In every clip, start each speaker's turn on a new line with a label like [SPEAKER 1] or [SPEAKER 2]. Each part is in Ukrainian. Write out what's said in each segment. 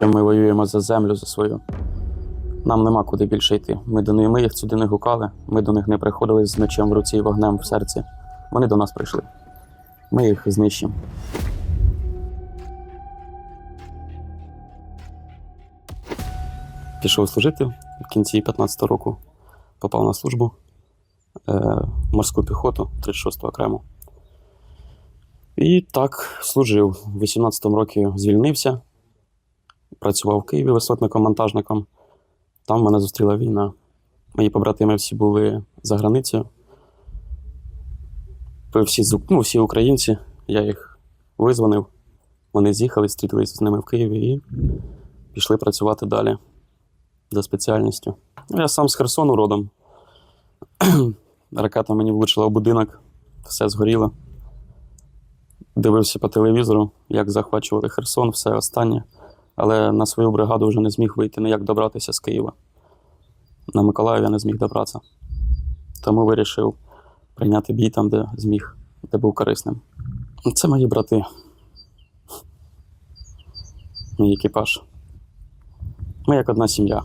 [SPEAKER 1] ми воюємо за землю, за свою. Нам нема куди більше йти. Ми до них, ми їх сюди не гукали, ми до них не приходили з мечем в руці і вогнем в серці. Вони до нас прийшли. Ми їх знищимо. Пішов служити в кінці 15-го року. Попав на службу е, морську піхоту 36-го окремо. І так служив. У 18-му році звільнився, працював в Києві висотником-монтажником. Там мене зустріла війна. Мої побратими всі були за границею. Всі, ну, всі українці, я їх визвонив. Вони з'їхали, зустрілися з ними в Києві і пішли працювати далі за спеціальністю. Ну, Я сам з Херсону родом. Ракета мені влучила в будинок, все згоріло. Дивився по телевізору, як захвачували Херсон, все останнє. Але на свою бригаду вже не зміг вийти, ніяк добратися з Києва. На Миколаїв я не зміг добратися. Тому вирішив прийняти бій там, де зміг, де був корисним. Це мої брати. Мій екіпаж. Ми як одна сім'я.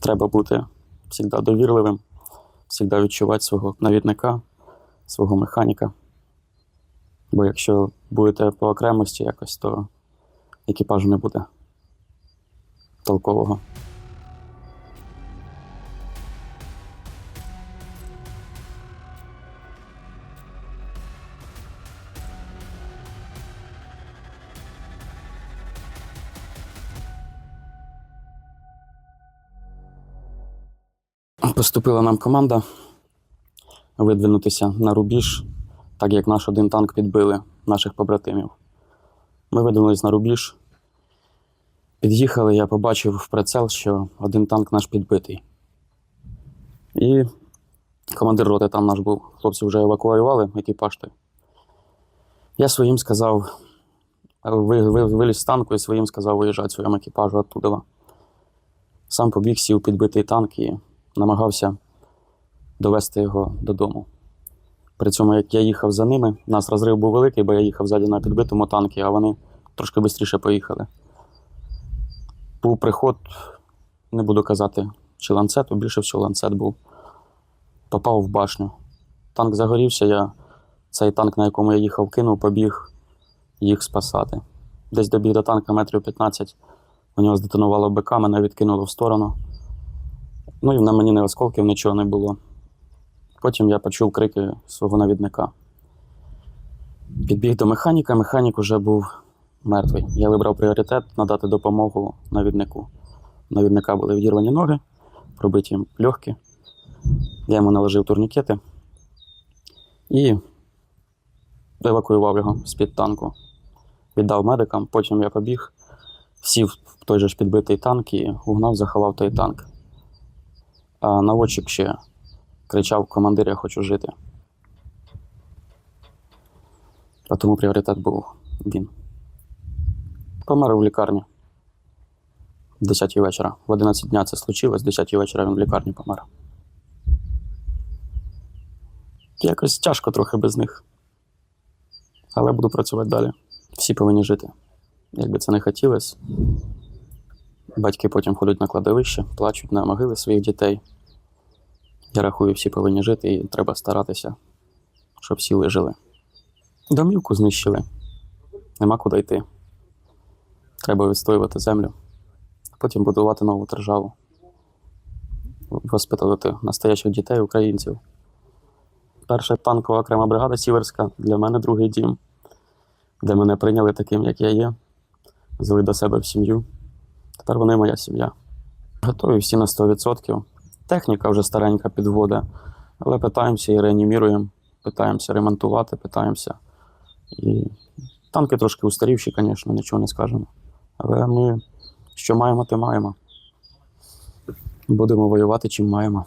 [SPEAKER 1] Треба бути завжди довірливим, завжди відчувати свого навідника, свого механіка. Бо якщо будете по окремості якось, то екіпажу не буде толкового. Поступила нам команда видвинутися на рубіж, так як наш один танк підбили наших побратимів. Ми видвинулись на рубіж. Під'їхали, я побачив в прицел, що один танк наш підбитий. І командир роти там наш був. Хлопці вже евакуювали екіпаж той. Я своїм сказав, ви, ви, виліз з танку і своїм сказав виїжджати своєму екіпажу оттуда. Сам побіг, сів підбитий танк і намагався довести його додому. При цьому, як я їхав за ними, у нас розрив був великий, бо я їхав ззаді на підбитому танкі, а вони трошки швидше поїхали. Був приход, не буду казати, чи ланцету, більше всього ланцет був. Попав в башню. Танк загорівся, я цей танк, на якому я їхав, кинув, побіг їх спасати. Десь добіг до танка метрів 15, у нього здетонувало БК, мене відкинуло в сторону. Ну і на мені не осколків, нічого не було. Потім я почув крики свого навідника. Підбіг до механіка, механік уже був мертвий. Я вибрав пріоритет надати допомогу навіднику. Навідника були відірвані ноги, пробиті легкі. Я йому наложив турнікети і евакуював його з-під танку. Віддав медикам, потім я побіг, сів в той же ж підбитий танк і угнав, заховав той танк. А наводчик ще кричав: командир, я хочу жити. А тому пріоритет був він. Помер в лікарні. В 10 вечора. В 11 дня це случилось, в 10 вечора він в лікарні помер. Якось тяжко трохи без них. Але буду працювати далі. Всі повинні жити. Як би це не хотілося. Батьки потім ходять на кладовище, плачуть на могили своїх дітей. Я рахую, всі повинні жити і треба старатися, щоб всі вижили. Домівку знищили. Нема куди йти. Треба відстоювати землю, потім будувати нову державу, воспитувати настоящих дітей, українців. Перша танкова окрема бригада Сіверська для мене другий дім, де мене прийняли таким, як я є, взяли до себе в сім'ю. Тепер вони моя сім'я. Готові всі на 100%. Техніка вже старенька підвода, але питаємося і реаніміруємо, питаємося ремонтувати, питаємося. І танки трошки устарівші, звісно, нічого не скажемо. Але ми що маємо, те маємо. Будемо воювати, чим маємо.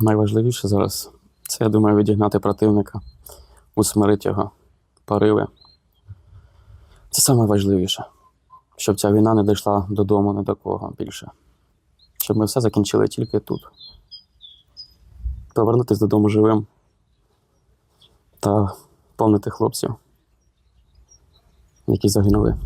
[SPEAKER 1] Найважливіше зараз це, я думаю, відігнати противника, усмирити його, пориви. Це найважливіше, щоб ця війна не дійшла додому ні до кого більше. Щоб ми все закінчили тільки тут. Повернутися додому живим та помнити хлопців, які загинули.